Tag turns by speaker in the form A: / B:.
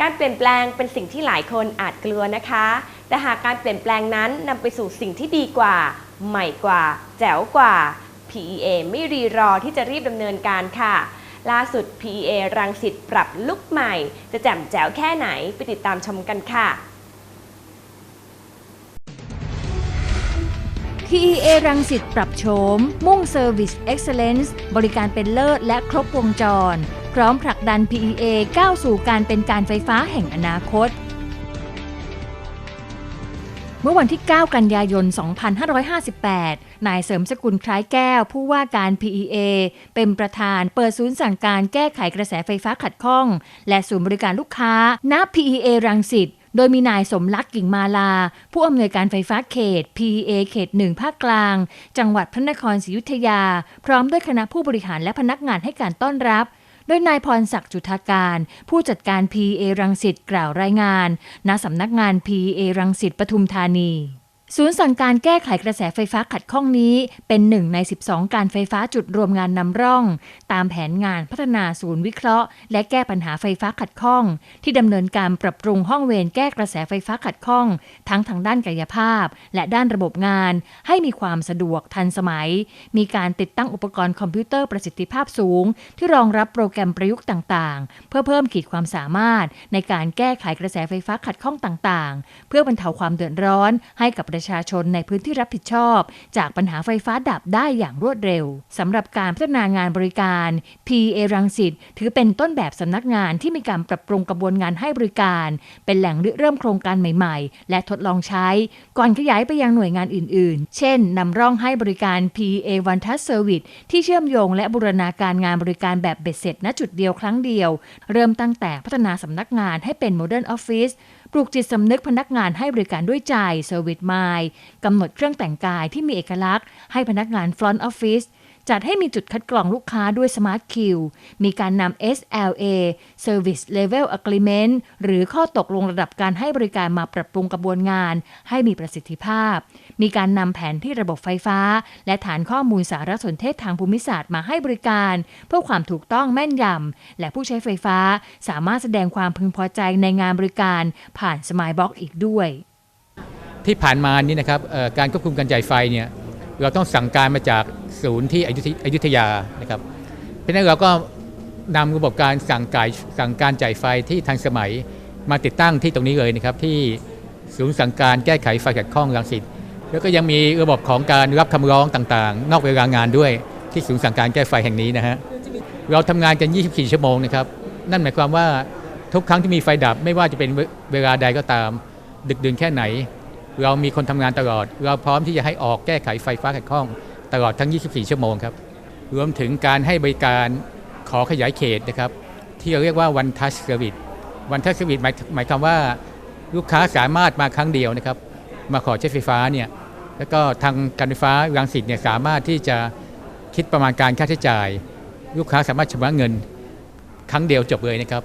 A: การเปลี่ยนแปลงเป็นสิ่งที่หลายคนอาจกลัวนะคะ แต่หากการเปลี่ยนแปลงนั้นนำไปสู่สิ่งที่ดีกว่า ใหม่กว่า แจ๋วกว่า PEA ไม่รีรอที่จะรีบดำเนินการค่ะ ล่าสุด PEA รังสิตปรับลุกใหม่ จะแจ่มแจ๋วแค่ไหนไปติดตามชมกันค่ะ
B: PEA รังสิตปรับโฉมมุ่ง Service Excellence บริการเป็นเลิศและครบวงจร พร้อมผลักดัน PEA ก้าวสู่การเป็นการไฟฟ้าแห่งอนาคต เมื่อวันที่ 9 กันยายน 2558 นายเสริมสกุลคล้ายแก้ว ผู้ว่าการ PEA เป็นประธานเปิดศูนย์สั่งการแก้ไขกระแสไฟฟ้าขัดข้อง และศูนย์บริการลูกค้าณ PEA รังสิตโดยมีนายสมลักษ์กิ่งมาลา ผู้อำนวยการไฟฟ้าเขต PEA เขต1ภาคกลาง จังหวัดพระนครศรีอยุธยา พร้อมด้วยคณะผู้บริหารและพนักงานให้การต้อนรับ ดยนายพรศักดิ์จุธาการ ผู้จัดการ PA รังสิตกล่าวรายงาน ณสำนักงาน PA รังสิตปทุมธานี ศูนย์สั่งการแก้ไขกระแสไฟฟ้าขัดข้องนี้ เป็นหนึ่งใน 12 การไฟฟ้าจุดรวมงานนำร่อง ตามแผนงานพัฒนาศูนย์วิเคราะห์ และแก้ปัญหาไฟฟ้าขัดข้อง ที่ดำเนินการปรับปรุงห้องเวรแก้กระแสไฟฟ้าขัดข้อง ทั้งทางด้านกายภาพ และด้านระบบงาน ให้มีความสะดวกทันสมัย มีการติดตั้งอุปกรณ์คอมพิวเตอร์ประสิทธิภาพสูง ที่รองรับโปรแกรมประยุกต์ต่างๆ เพื่อเพิ่มขีดความสามารถ ในการแก้ไขกระแสไฟฟ้าขัดข้องต่างๆ เพื่อบรรเทาความเดือดร้อนให้กับประชาชนในพื้นที่รับผิดชอบ จากปัญหาไฟฟ้าดับได้อย่างรวดเร็วสำหรับการพัฒนางานบริการ PA รังสิตถือเป็นต้นแบบสำนักงานที่มีการปรับปรุงกระบวนงานให้บริการ เป็นแหล่งเริ่มโครงการใหม่ๆ และทดลองใช้ ก่อนขยายไปยังหน่วยงานอื่นๆ เช่นนำร่องให้บริการ PA One Touch Service ที่เชื่อมโยงและบูรณาการงานบริการแบบเบ็ดเสร็จณจุดเดียวครั้งเดียว เริ่มตั้งแต่พัฒนาสำนักงานให้เป็น Modern Office ปลูกจิตสำนึกพนักงานให้บริการด้วยใจ Service Mind กำหนดเครื่องแต่งกายที่มีเอกลักษณ์ให้พนักงาน Front Office จัดให้มีจุดคัดกรองลูกค้าด้วย Smart Q มีการนำ SLA Service Level Agreement หรือข้อตกลงระดับการให้บริการมาปรับปรุงกระบวนงาน ให้มีประสิทธิภาพ มีการนำแผนที่ระบบไฟฟ้า และฐานข้อมูลสารสนเทศทางภูมิศาสตร์มาให้บริการ เพื่อความถูกต้องแม่นยำและผู้ใช้ไฟฟ้าสามารถแสดงความพึงพอใจในงานบริการผ่าน Smart Box อีกด้วย
C: ที่ผ่านมานี่นะครับการควบคุมการจ่ายไฟเนี่ย เราต้องสั่งการมาจากศูนย์ที่อยุธยานะครับเพราะฉะนั้นเราก็นำระบบการสั่งการสั่งการจ่ายไฟที่ทันสมัยมาติดตั้งที่ตรงนี้เลยนะครับ ที่ศูนย์สั่งการแก้ไขไฟขัดข้องรังสิตแล้วก็ยังมีระบบของการรับคำร้องต่างๆ นอกเวลางานด้วยที่ศูนย์สั่งการแก้ไฟแห่งนี้นะฮะเราทำงานกัน 24 ชั่วโมงนะครับ นั่นหมายความว่าทุกครั้งที่มีไฟดับไม่ว่าจะเป็นเวลาใดก็ตาม ดึกดื่นแค่ไหน เรามีคนทำงานตลอด เราพร้อมที่จะให้ออกแก้ไขไฟฟ้าขัดข้อง ตลอดทั้ง 24 ชั่วโมงครับ รวมถึงการให้บริการขอขยายเขตนะครับ ที่เราเรียกว่า one touch service one touch service หมายหมายความว่าลูกค้าสามารถมาครั้งเดียวนะครับ มาขอใช้ไฟฟ้าเนี่ยแล้วก็ทางการไฟฟ้ารังสิตเนี่ยสามารถที่จะคิดประมาณการค่าใช้จ่าย ลูกค้าสามารถชำระเงิน ครั้งเดียวจบเลยนะครับ